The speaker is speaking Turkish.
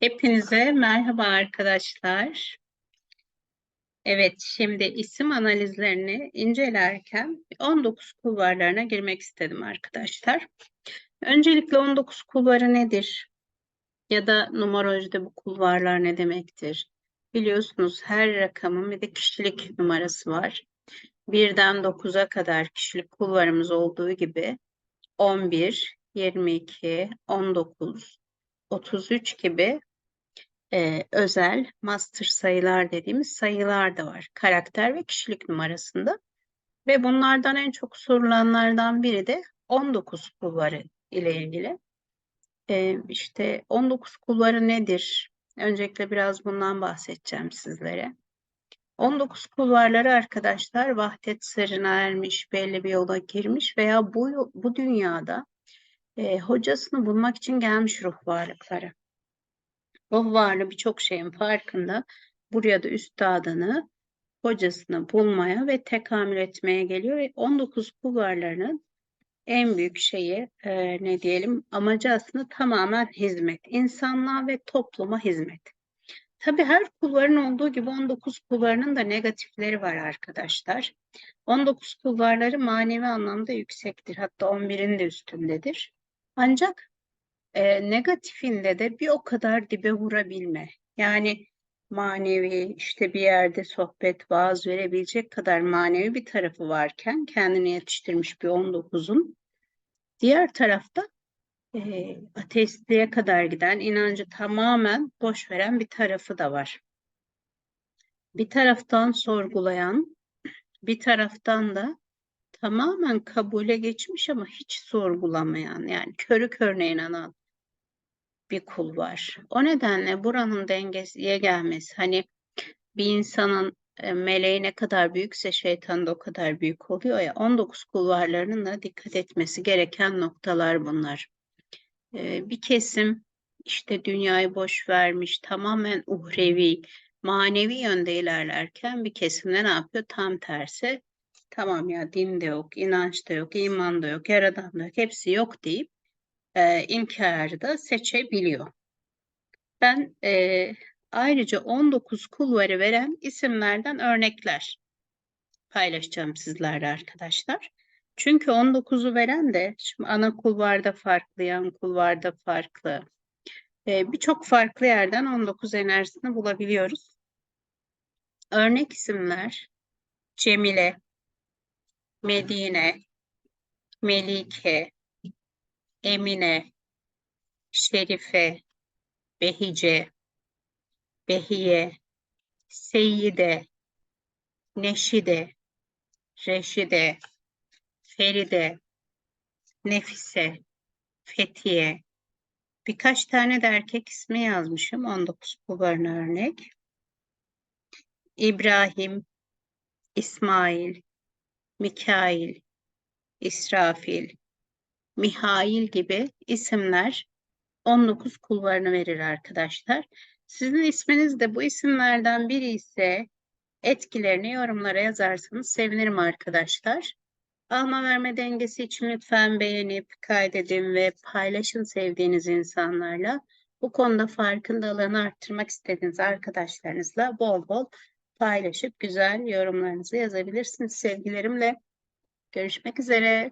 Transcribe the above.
Hepinize merhaba arkadaşlar. Evet, şimdi isim analizlerini incelerken 19 kulvarlarına girmek istedim arkadaşlar. Öncelikle 19 kulvarı nedir? Ya da numerolojide bu kulvarlar ne demektir? Biliyorsunuz her rakamın bir de kişilik numarası var. Birden 9'a kadar kişilik kulvarımız olduğu gibi 11, 22, 19, 33 gibi e, özel master sayılar dediğimiz sayılar da var. Karakter ve kişilik numarasında. Ve bunlardan en çok sorulanlardan biri de 19 kulvarı ile ilgili. E, işte 19 kulvarı nedir? Öncelikle biraz bundan bahsedeceğim sizlere. 19 kulvarları arkadaşlar vahdet sırrına ermiş, belli bir yola girmiş veya bu, bu dünyada e, hocasını bulmak için gelmiş ruh varlıkları. Ruh varlığı birçok şeyin farkında. Buraya da üstadını, hocasını bulmaya ve tekamül etmeye geliyor. Ve 19 kulvarlarının en büyük şeyi e, ne diyelim amacı aslında tamamen hizmet. İnsanlığa ve topluma hizmet. Tabii her kulvarın olduğu gibi 19 kulvarının da negatifleri var arkadaşlar. 19 kulvarları manevi anlamda yüksektir. Hatta 11'in de üstündedir. Ancak e, negatifinde de bir o kadar dibe vurabilme. Yani manevi işte bir yerde sohbet, vaaz verebilecek kadar manevi bir tarafı varken kendini yetiştirmiş bir 19'un diğer tarafta e, ateistliğe kadar giden inancı tamamen boş veren bir tarafı da var. Bir taraftan sorgulayan, bir taraftan da tamamen kabule geçmiş ama hiç sorgulamayan yani körü körüne inanan bir kul var. O nedenle buranın dengeye gelmesi hani bir insanın e, meleği ne kadar büyükse şeytan da o kadar büyük oluyor ya 19 kulvarlarının da dikkat etmesi gereken noktalar bunlar. E, bir kesim işte dünyayı boş vermiş tamamen uhrevi, manevi yönde ilerlerken bir kesimde ne yapıyor? Tam tersi. Tamam ya din de yok, inanç da yok, iman da yok, yaradan da yok, hepsi yok deyip e, inkarı da seçebiliyor. Ben e, ayrıca 19 kulvarı veren isimlerden örnekler paylaşacağım sizlerle arkadaşlar. Çünkü 19'u veren de şimdi ana kulvarda farklı, yan kulvarda farklı. E, Birçok farklı yerden 19 enerjisini bulabiliyoruz. Örnek isimler Cemile, Medine, Melike, Emine, Şerife, Behice, Behiye, Seyyide, Neşide, Reşide, Feride, Nefise, Fethiye. Birkaç tane de erkek ismi yazmışım. 19 kulvarına örnek. İbrahim, İsmail, Mikail, İsrafil, Mihail gibi isimler 19 kulvarını verir arkadaşlar. Sizin isminiz de bu isimlerden biri ise etkilerini yorumlara yazarsanız sevinirim arkadaşlar. Alma verme dengesi için lütfen beğenip kaydedin ve paylaşın sevdiğiniz insanlarla. Bu konuda farkındalığını arttırmak istediğiniz arkadaşlarınızla bol bol paylaşıp güzel yorumlarınızı yazabilirsiniz. Sevgilerimle görüşmek üzere.